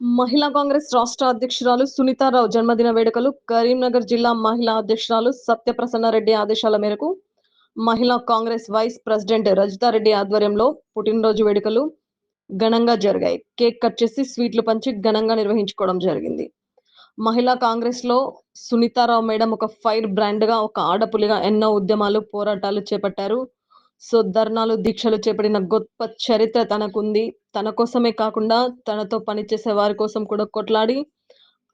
మహిళా కాంగ్రెస్ రాష్ట్ర అధ్యక్షురాలు సునీతారావు జన్మదిన వేడుకలు కరీంనగర్ జిల్లా మహిళా అధ్యక్షురాలు సత్యప్రసన్నారెడ్డి ఆదేశాల మేరకు మహిళా కాంగ్రెస్ వైస్ ప్రెసిడెంట్ రజితారెడ్డి ఆధ్వర్యంలో పుట్టినరోజు వేడుకలు ఘనంగా జరిగాయి. కేక్ కట్ చేసి స్వీట్లు పంచి ఘనంగా నిర్వహించుకోవడం జరిగింది. మహిళా కాంగ్రెస్లో సునీతారావు మేడం ఒక ఫైర్ బ్రాండ్గా ఒక ఆడపులిగా ఎన్నో ఉద్యమాలు పోరాటాలు చేపట్టారు. సో ధర్నాలు దీక్షలు చేపట్టిన గొప్ప చరిత్ర తనకుంది. తన కోసమే కాకుండా తనతో పనిచేసే వారి కోసం కూడా కొట్లాడి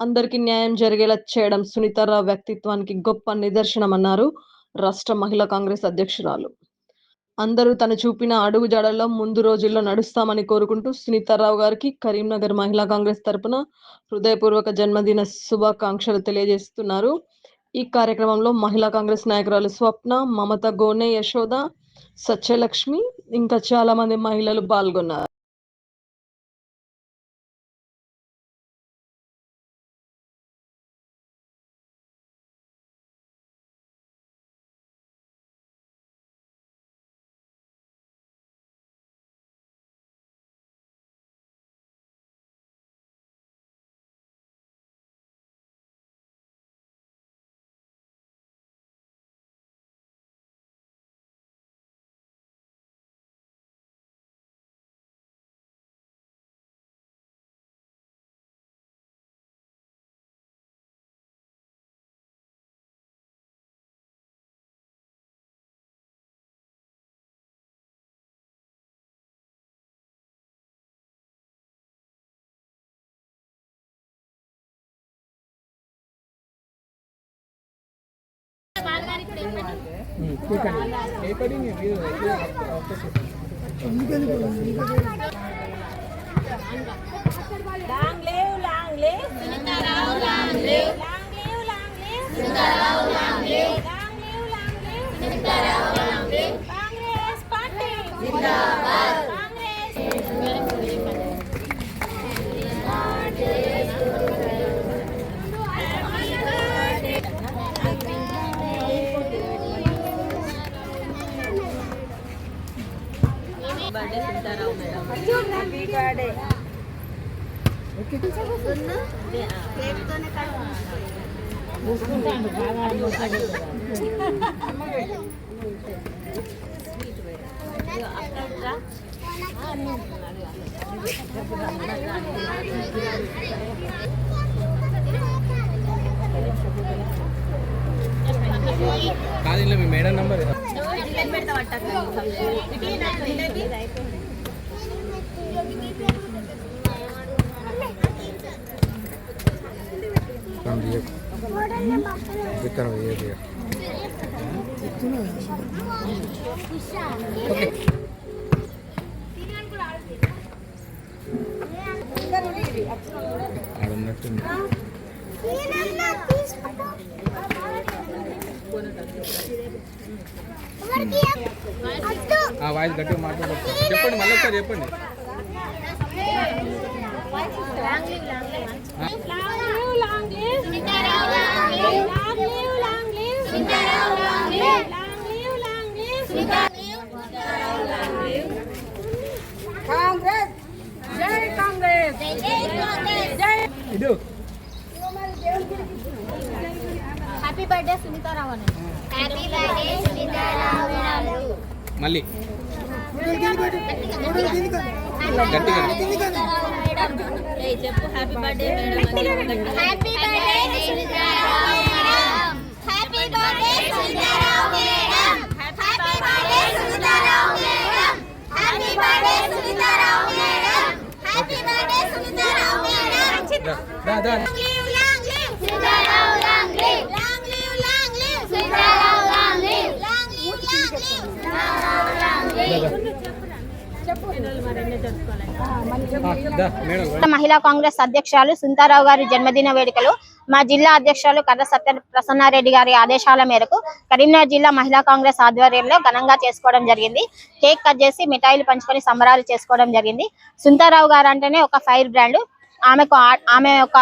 అందరికీ న్యాయం జరిగేలా చేయడం సునీతారావు వ్యక్తిత్వానికి గొప్ప నిదర్శనం అన్నారు రాష్ట్ర మహిళా కాంగ్రెస్ అధ్యక్షురాలు. అందరూ తను చూపిన అడుగు జాడల్లో ముందు రోజుల్లో నడుస్తామని కోరుకుంటూ సునీతారావు గారికి కరీంనగర్ మహిళా కాంగ్రెస్ తరపున హృదయపూర్వక జన్మదిన శుభాకాంక్షలు తెలియజేస్తున్నారు. ఈ కార్యక్రమంలో మహిళా కాంగ్రెస్ నాయకురాలు స్వప్న మమత గోనె యశోద సత్యలక్ష్మి ఇంకా చాలా మంది మహిళలు పాల్గొన్నారు. లాంగ్ లేవ్ లాంగ్ లేవ్ లాంగ్ లేవ్ లాంగ్ లేవ్ లాంగ్ లేవ్ Happy birthday. కాదు మీ మేడం నంబర్ విత్తనం ఏది ఆడున్నట్టుంది ఆ వాయిస్ గట్టిగా మాట్లాడదు చెప్పండి మళ్ళీ ఒకసారి చెప్పండి. కాంగ్రెస్ జై కాంగ్రెస్ జై కాంగ్రెస్. జై ఇటు హ్యాపీ బర్త్డే సునీతారావు అని హ్యాపీ బర్త్డే సునీతారావు గారు మళ్ళీ చెప్పు happy birthday madam happy birthday Sunitha Rao madam happy birthday Sunitha Rao madam happy birthday Sunitha Rao madam happy birthday Sunitha Rao madam happy birthday live, long మహిళా కాంగ్రెస్ అధ్యక్షురాలు సుంతారావు గారి జన్మదిన వేడుకలు మా జిల్లా అధ్యక్షురాలు కర్ర సత్య ప్రసన్నారెడ్డి గారి ఆదేశాల మేరకు కరీంనగర్ జిల్లా మహిళా కాంగ్రెస్ ఆధ్వర్యంలో ఘనంగా చేసుకోవడం జరిగింది. కేక్ కట్ చేసి మిఠాయిలు పంచుకొని సంబరాలు చేసుకోవడం జరిగింది. సుంతారావు గారు అంటేనే ఒక ఫైర్ బ్రాండ్. ఆమెకు ఆమె ఒక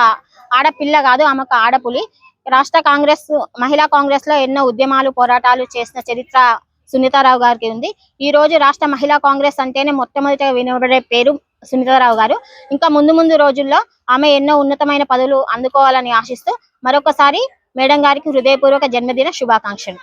ఆడపిల్ల కాదు ఆమె ఒక ఆడపులి. రాష్ట్ర కాంగ్రెస్ మహిళా కాంగ్రెస్లో ఎన్నో ఉద్యమాలు పోరాటాలు చేసిన చరిత్ర సునీతారావు గారికి ఉంది. ఈ రోజు రాష్ట్ర మహిళా కాంగ్రెస్ అంటేనే మొట్టమొదటిగా వినబడే పేరు సునీతారావు గారు. ఇంకా ముందు ముందు రోజుల్లో ఆమె ఎన్నో ఉన్నతమైన పదవులు అందుకోవాలని ఆశిస్తూ మరొకసారి మేడం గారికి హృదయపూర్వక జన్మదిన శుభాకాంక్షలు.